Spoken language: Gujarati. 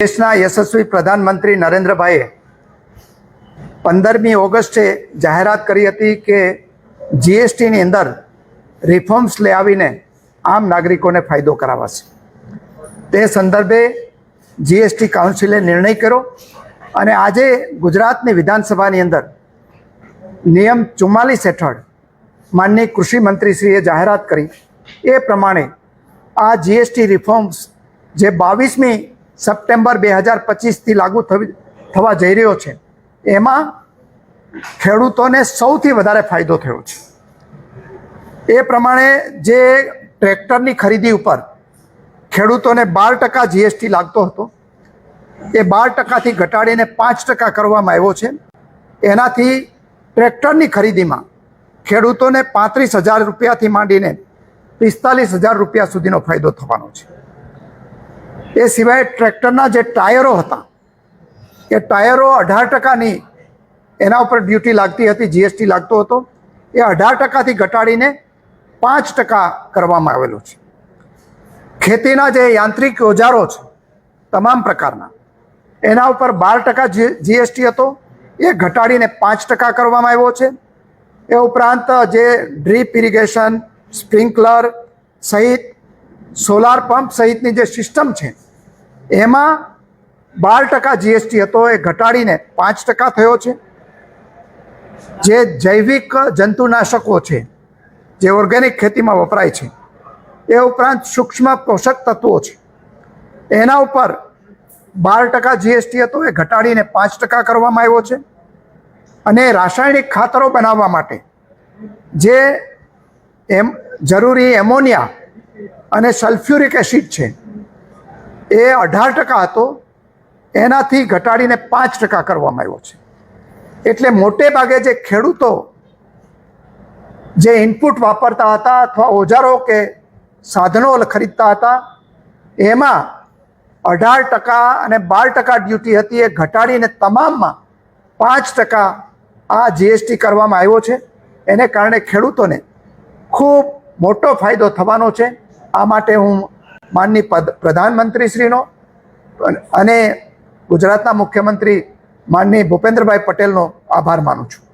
દેશના યશસ્વી પ્રધાનમંત્રી નરેન્દ્રભાઈએ પંદરમી ઓગસ્ટે જાહેરાત કરી હતી કે જીએસટીની અંદર રિફોર્મ્સ લઈ આવીને આમ નાગરિકોને ફાયદો કરાવાશે. તે સંદર્ભે જીએસટી કાઉન્સિલે નિર્ણય કર્યો અને આજે ગુજરાતની વિધાનસભાની અંદર નિયમ ચુમ્માલીસ હેઠળ માનનીય કૃષિ મંત્રીશ્રીએ જાહેરાત કરી. એ પ્રમાણે આ જીએસટી રિફોર્મ્સ જે બાવીસમી સપ્ટેમ્બર બે હજાર પચીસથી લાગુ થવી થવા જઈ રહ્યો છે. એમાં ખેડૂતોને સૌથી વધારે ફાયદો થયો છે. એ પ્રમાણે જે ટ્રેક્ટરની ખરીદી ઉપર ખેડૂતોને બાર ટકા જીએસટી લાગતો હતો. એ બાર ટકાથી ઘટાડીને પાંચ ટકા કરવામાં આવ્યો છે. એનાથી ટ્રેક્ટરની ખરીદીમાં ખેડૂતોને પાંત્રીસ હજાર રૂપિયાથી માંડીને પિસ્તાલીસ હજાર રૂપિયા સુધીનો ફાયદો થવાનો છે. એ સિવાય ટ્રેક્ટરના જે ટાયરો હતા, એ ટાયરો અઢાર ટકાની એના ઉપર ડ્યુટી લાગતી હતી જીએસટી લાગતો હતો. એ અઢાર ટકાથી ઘટાડીને પાંચ ટકા કરવામાં આવેલો છે. ખેતીના જે યાંત્રિક ઓજારો છે, તમામ પ્રકારના, એના ઉપર બાર ટકા જીએસટી હતો. એ ઘટાડીને પાંચ ટકા કરવામાં આવ્યો છે. એ ઉપરાંત જે ડ્રીપ ઇરિગેશન, સ્પ્રિંકલર સહિત સોલાર પંપ સહિતની જે સિસ્ટમ છે, એમાં બાર ટકા જીએસટી હતો, એ ઘટાડીને પાંચ ટકા થયો છે. જે જૈવિક જંતુનાશકો છે, જે ઓર્ગેનિક ખેતીમાં વપરાય છે, એ ઉપરાંત સૂક્ષ્મ પોષક તત્વો છે. એના ઉપર બાર ટકા જીએસટી હતો, એ ઘટાડીને પાંચ ટકા કરવામાં આવ્યો છે. અને રાસાયણિક ખાતરો બનાવવા માટે જે એમ, જરૂરી એમોનિયા અને સલ્ફ્યુરિક એસિડ છે. એ અઢાર ટકા હતો. એનાથી ઘટાડીને પાંચ ટકા કરવામાં આવ્યો છે. એટલે મોટે ભાગે જે ખેડૂતો જે ઇનપુટ વાપરતા હતા અથવા ઓજારો કે સાધનો ખરીદતા હતા, એમાં અઢાર ટકા અને બાર ટકા ડ્યુટી હતી. એ ઘટાડીને તમામમાં પાંચ ટકા આ જીએસટી કરવામાં આવ્યો છે. એને કારણે ખેડૂતોને ખૂબ મોટો ફાયદો થવાનો છે. આ માટે હું માનની પ્રધાનમંત્રીશ્રીનો અને ગુજરાતના મુખ્યમંત્રી માનની ભૂપેન્દ્રભાઈ પટેલનો આભાર માનું છું.